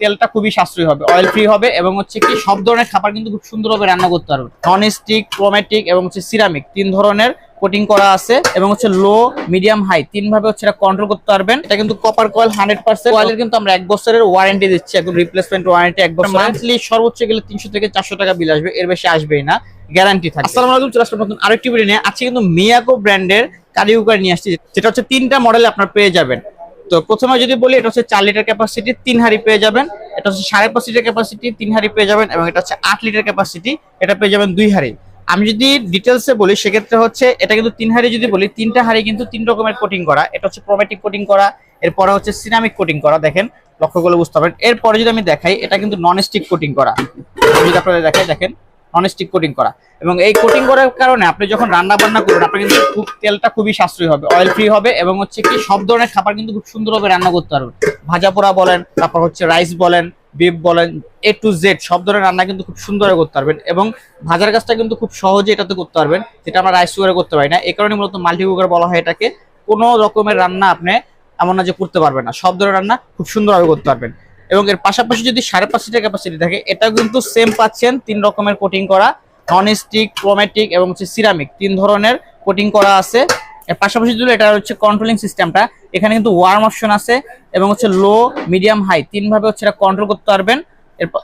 তেলটা খুবই সাশ্রয়ী হবে অয়েল ফ্রি হবে এবং হচ্ছে কি সব ধরনের খাবার কিন্তু খুব সুন্দরভাবে রান্না করতে পারবে নন স্টিক ক্রোমেটিক এবং হচ্ছে সিরামিক তিন ধরনের কোটিং করা আছে এবং হচ্ছে লো মিডিয়াম হাই তিন ভাবে হচ্ছে এটা কন্ট্রোল করতে পারবেন। এটা কিন্তু কপার কয়েল হান্ড্রেড পার্সেন্ট কয়েলের কিন্তু আমরা এক বছরের ওয়ারেন্টি দিচ্ছি একদম রিপ্লেসমেন্ট ওয়ারেন্টি এক বছর। মান্থলি সর্বোচ্চ গেলে তিনশো থেকে চারশো টাকা বিল আসবে এর বেশি আসবেই না গ্যারান্টি থাকে। আসসালামু আলাইকুম চলে আসলাম নতুন আরেকটি ভিডিও নিয়ে। আজকে কিন্তু মিয়াকো ব্র্যান্ডের কারি কুকার নিয়ে আসছি যেটা হচ্ছে তিনটা মডেল আপনার পেয়ে যাবেন। তো প্রথমে যদি বলি, এটা হচ্ছে চার লিটার ক্যাপাসিটি তিন হাড়ি পেয়ে যাবেন। এটা হচ্ছে সাড়ে পাঁচ লিটার ক্যাপাসিটি তিন হাড়ি পেয়ে যাবেন এবং এটা হচ্ছে আট লিটার ক্যাপাসিটি এটা পেয়ে যাবেন দুই হাড়ি। আমি যদি ডিটেলসে বলি, সেক্ষেত্রে হচ্ছে এটা কিন্তু তিন হাড়ি যদি বলি, তিনটা হাড়ি কিন্তু তিন রকমের কোটিং করা। এটা হচ্ছে ক্রোমেটিক কোটিং করা, এরপরে হচ্ছে সিরামিক কোটিং করা, দেখেন লক্ষ্য করলে বুঝতে পারবেন। এরপরে যদি আমি দেখাই, এটা কিন্তু নন স্টিক কোটিং করা যদি আপনাদের দেখাই, দেখেন নন স্টিক কোটিং করা। এবং এই কোটিং করার কারণে আপনি যখন রান্না বান্না করবেন, আপনার কিন্তু খুব তেলটা খুবই সাশ্রয়ী হবে অয়েল ফ্রি হবে এবং হচ্ছে কি সব ধরনের খাবার কিন্তু খুব সুন্দরভাবে রান্না করতে পারবেন। ভাজা পোড়া বলেন, তারপর হচ্ছে রাইস বলেন বিফ বলেন এ টু জেড সব ধরনের রান্না কিন্তু খুব সুন্দর করতে পারবেন এবং ভাজার কাজটা কিন্তু খুব সহজে এটাতে করতে পারবেন, যেটা আমরা রাইস কুকারে করতে পারি না। এই কারণে মূলত মাল্টি কুকার বলা হয় এটাকে। কোনো রকমের রান্না আপনি এমন না যে করতে পারবেন না, সব ধরনের রান্না খুব সুন্দরভাবে করতে পারবেন। এবং এর পাশাপাশি যদি সাড়ে পাঁচ ক্যাপাসিটি থাকে এটা কিন্তু সেম পাচ্ছেন, তিন রকমের কোটিং করা নন স্টিক ক্রোমেটিক এবং হচ্ছে সিরামিক তিন ধরনের কোটিং করা আছে। এর পাশাপাশি যদি এটা হচ্ছে কন্ট্রোলিং সিস্টেমটা এখানে কিন্তু ওয়ার্ম অপশন আছে এবং হচ্ছে লো মিডিয়াম হাই তিন ভাবে হচ্ছে এটা কন্ট্রোল করতে পারবেন।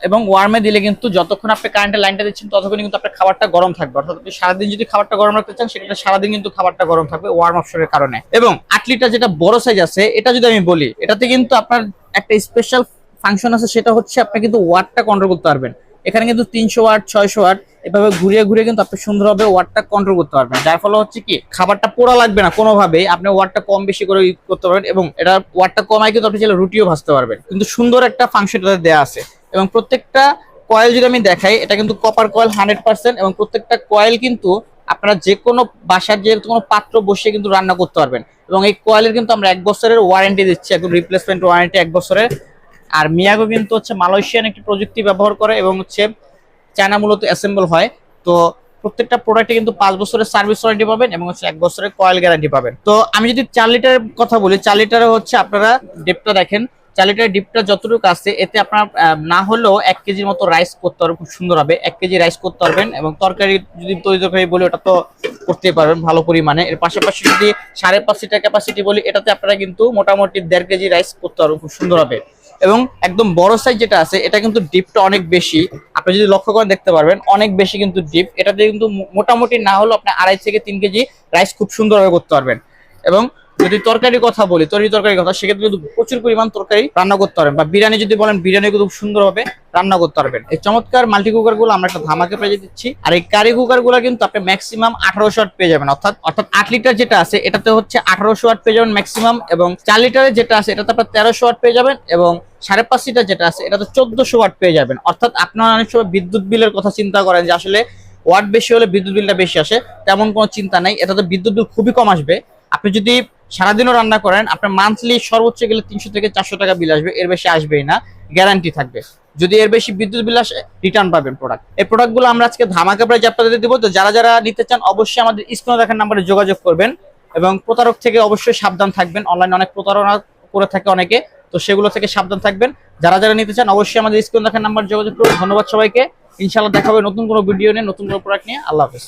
এবং ওয়ার্মে দিলে কিন্তু যতক্ষণ আপনি কারেন্টের লাইনটা দিচ্ছেন ততক্ষণ কিন্তু আপনার খাবারটা গরম থাকবে। অর্থাৎ আপনি সারাদিন যদি খাবারটা গরম রাখতে চান সেটা সারাদিন কিন্তু খাবারটা গরম থাকবে ওয়ার্ম অপশনের কারণে। এবং আট লিটার যেটা বড় সাইজ আছে, এটা যদি আমি বলি, এটাতে কিন্তু আপনার একটা স্পেশাল ফাংশন আছে, সেটা হচ্ছে আপনি কিন্তু ওয়াটটা কন্ট্রোল করতে পারবেন। এখানে কিন্তু তিনশো ওয়াট ছয়শো ওয়াট এভাবে ঘুরিয়ে ঘুরিয়ে কিন্তু আপনি সুন্দরভাবে ওয়াটটা কন্ট্রোল করতে পারবেন। যার ফলে হচ্ছে কি, খাবারটা পোড়া লাগবে না কোনোভাবে আপনি ওয়াটটা কম বেশি করে ইউজ করতে পারবেন এবং এটা ওয়াটটা কমায় কিন্তু আপনি চাইলে রুটিও ভাজতে পারবেন। কিন্তু সুন্দর একটা ফাংশন এটাতে দেওয়া আছে এবং প্রত্যেকটা কয়েল যদি আমি দেখাই, এটা কিন্তু কপার কয়েল হান্ড্রেড পার্সেন্ট এবং প্রত্যেকটা কয়েল কিন্তু আপনারা যে কোনো বাসার যে কোনো পাত্র বসিয়ে কিন্তু রান্না করতে পারবেন। এবং এই কয়েলের কিন্তু আমরা এক বছরের ওয়ারেন্টি দিচ্ছি একদম রিপ্লেসমেন্ট ওয়ারেন্টি এক বছরের। আর মিয়াগো কিন্তু হচ্ছে মালয়েশিয়ান একটি প্রযুক্তি ব্যবহার করে এবং হচ্ছে চায়না মূলত অ্যাসেম্বল হয়। তো প্রত্যেকটা প্রোডাক্টে কিন্তু পাঁচ বছরের সার্ভিস ওয়ারেন্টি পাবেন এবং হচ্ছে এক বছরের কয়েল গ্যারান্টি পাবেন। তো আমি যদি চার লিটারের কথা বলি, চার লিটারে হচ্ছে আপনারা ডিপটা দেখেন, চার লিটারের ডিপটা যতটুকু আছে, এতে আপনার না হলেও এক কেজির মতো রাইস করতে পারবেন, খুব সুন্দর হবে। এক কেজি রাইস করতে পারবেন এবং তরকারি যদি তৈরি তরকারি বলি, ওটা তো করতেই পারবেন ভালো পরিমাণে। এর পাশাপাশি যদি সাড়ে পাঁচ লিটার ক্যাপাসিটি বলি, এটাতে আপনারা কিন্তু মোটামুটি দেড় কেজি রাইস করতে পারবেন, খুব সুন্দর হবে। এবং একদম বড় সাইজ যেটা আছে, এটা কিন্তু ডিপটা অনেক বেশি। আপনি যদি লক্ষ্য করেন দেখতে পারবেন, অনেক বেশি কিন্তু ডিপ এটাতে কিন্তু মোটামুটি না হলেও আপনি আড়াই থেকে তিন কেজি রাইস খুব সুন্দরভাবে করতে পারবেন। এবং যদি তরকারির কথা বলি, তরি তরকারির কথা, সেক্ষেত্রে কিন্তু প্রচুর পরিমাণ তরকারি রান্না করতে পারবেন। বা বিরিয়ানি যদি বলেন, বিরিয়ানি কিন্তু সুন্দরভাবে রান্না করতে পারবেন। এই চমৎকার মাল্টি কুকারগুলো আমরা একটা ধামাকে পেয়ে দিচ্ছি। আর এই কারি কুকারগুলো কিন্তু আপনি ম্যাক্সিমাম আঠারোশো ওয়াট পেয়ে যাবেন। অর্থাৎ অর্থাৎ আট লিটার যেটা আছে, এটাতে হচ্ছে আঠারোশো ওয়াট পেয়ে যাবেন ম্যাক্সিমাম এবং চার লিটারের যেটা আছে, এটাতে আপনার তেরোশো ওয়াট পেয়ে যাবেন এবং সাড়ে পাঁচ লিটার যেটা আছে, এটা তো চোদ্দশো ওয়াট পেয়ে যাবেন। অর্থাৎ আপনারা অনেক সময় বিদ্যুৎ বিলের কথা চিন্তা করেন যে আসলে ওয়াট বেশি হলে বিদ্যুৎ বিলটা বেশি আসে, তেমন কোনো চিন্তা নাই। এটাতে বিদ্যুৎ বিল খুবই কম আসবে। আপনি যদি সারাদিনও রান্না করেন, আপনার মান্থলি সর্বোচ্চ গেলে তিনশো থেকে চারশো টাকা বিল আসবে, এর বেশি আসবেই না গ্যারান্টি থাকবে। যদি এর বেশি বিদ্যুৎ বিল আসে রিটার্ন পাবেন প্রোডাক্ট এই প্রোডাক্টগুলো আমরা আজকে ধামাকা প্রাইজ আপনাদের দেবো। তো যারা যারা নিতে চান, অবশ্যই আমাদের স্ক্রিনে দেখার নাম্বারে যোগাযোগ করবেন। এবং প্রতারক থেকে অবশ্যই সাবধান থাকবেন। অনলাইনে অনেক প্রতারণা করে থাকে অনেকে। তো সেগুলো থেকে সাবধান থাকবেন। যারা যারা নিতে চান অবশ্যই আমাদের স্ক্রিন দেখার নাম্বার যোগাযোগ করুন। ধন্যবাদ সবাইকে। ইনশাআল্লাহ দেখাবে নতুন কোনো ভিডিও নিয়ে, নতুন কোনো প্রোডাক্ট নিয়ে। আল্লাহ হাফেজ।